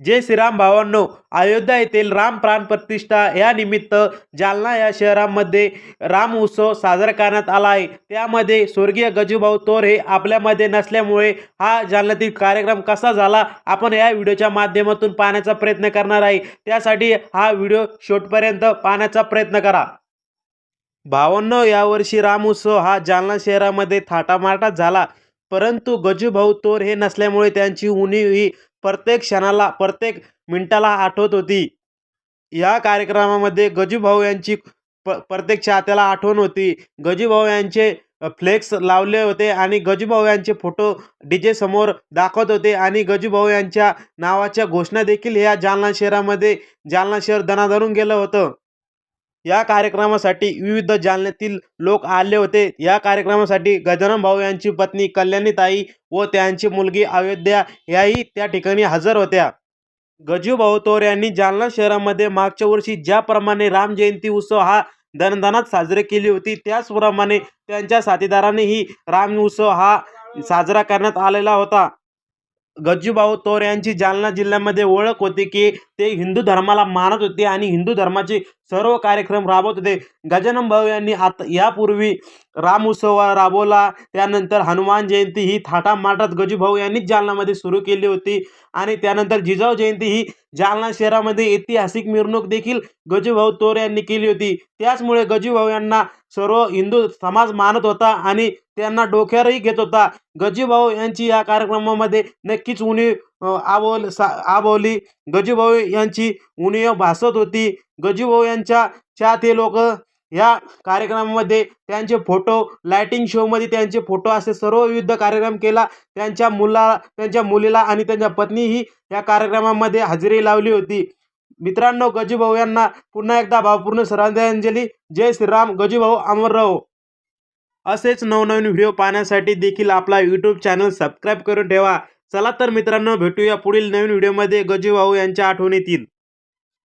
जय श्रीराम भावांनो अयोध्या येथील राम प्राण प्रतिष्ठा या निमित्त जालना या शहरामध्ये राम उत्सव साजरा करण्यात आला आहे. त्यामध्ये स्वर्गीय गजूभाऊ तोर हे आपल्यामध्ये नसल्यामुळे हा जालन्यातील कार्यक्रम कसा झाला आपण या व्हिडिओच्या माध्यमातून पाहण्याचा प्रयत्न करणार आहे. त्यासाठी हा व्हिडिओ शेवटपर्यंत पाहण्याचा प्रयत्न करा. भावांनो यावर्षी राम उत्सव हा जालना शहरामध्ये थाटामाटात झाला परंतु गजूभाऊ तोर हे नसल्यामुळे त्यांची उणीव ही प्रत्येक क्षणाला प्रत्येक मिनिटाला आठवत होती. या कार्यक्रमामध्ये गजूभाऊ यांची प प्रत्येक चाहत्याला आठवण होती. गजूभाऊ यांचे फ्लेक्स लावले होते आणि गजूभाऊ यांचे फोटो डी जे समोर दाखवत होते आणि गजूभाऊ यांच्या नावाच्या घोषणा देखील ह्या जालना शहरामध्ये जालना शहर दणादरून गेलं होतं. या कार्यक्रमासाठी विविध जालन्यातील लोक आले होते. या कार्यक्रमासाठी गजानन भाऊ यांची पत्नी कल्याणीताई व त्यांची मुलगी अयोध्या याही त्या ठिकाणी हजर होत्या. गजू भाऊ तोर यांनी जालना शहरामध्ये मागच्या वर्षी ज्याप्रमाणे राम जयंती उत्सव हा दणदणात साजरी केली होती त्याचप्रमाणे त्यांच्या साथीदारानेही राम उत्सव हा साजरा करण्यात आलेला होता. गज्जूभाऊ तोर यांची जालना जिल्ह्यामध्ये ओळख होती की ते हिंदू धर्माला मानत होते आणि हिंदू धर्माचे सर्व कार्यक्रम राबवत होते. गजानन भाऊ यांनी आता यापूर्वी राम उत्सव राबवला त्यानंतर हनुमान जयंती ही थाटामाटात गजूभाऊ यांनीच जालनामध्ये सुरू केली होती आणि त्यानंतर जिजाऊ जयंती ही जालना शहरामध्ये ऐतिहासिक मिरवणूक देखील गजूभाऊ तोर यांनी केली होती. त्याचमुळे गजीभाऊ यांना सर्व हिंदू समाज मानत होता आणि त्यांना डोक्यावरही घेत होता. गजीभाऊ यांची या कार्यक्रमामध्ये नक्कीच उणीव आवल सा आबवली गजीभाऊ यांची उणीव भासत होती. गजीभाऊ यांच्या चाहते लोक या कार्यक्रमामध्ये त्यांचे फोटो लायटिंग शोमध्ये त्यांचे फोटो असे सर्व विविध कार्यक्रम केला. त्यांच्या मुला त्यांच्या मुलीला आणि त्यांच्या पत्नीही या कार्यक्रमामध्ये हजेरी लावली होती. मित्रांनो गजूभाऊ यांना पुन्हा एकदा भावपूर्ण श्रद्धांजली. जय श्रीराम गजूभाऊ अमर राहो असेच नवनवीन व्हिडिओ पाहण्यासाठी देखील आपला यूट्यूब चॅनल सबस्क्राईब करून ठेवा. चला तर मित्रांनो भेटूया पुढील नवीन व्हिडिओमध्ये. गजूभाऊ यांच्या आठवणीतील.